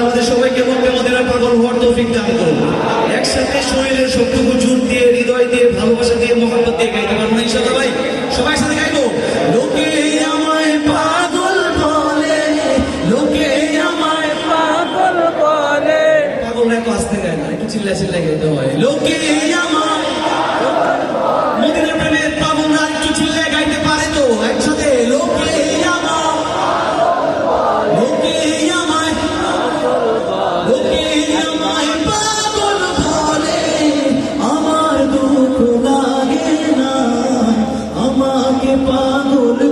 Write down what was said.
আমাদের সবাইকে মধ্যে হওয়ার তৌফিক দান করুন একসাথে শরীরের সবটুকু দিয়ে, হৃদয় দিয়ে, ভালোবাসা দিয়ে দিয়ে গাইতে পারব ভাই। সবাই সাথে গাইবো? লোকে আমায় পাগল বলে, লোকে আমায় পাগল বলে। পাগল এত আসতে গায় না, একটু চিল্লা চিল্লা গাইতে হয়। লোকে আমায় পাগল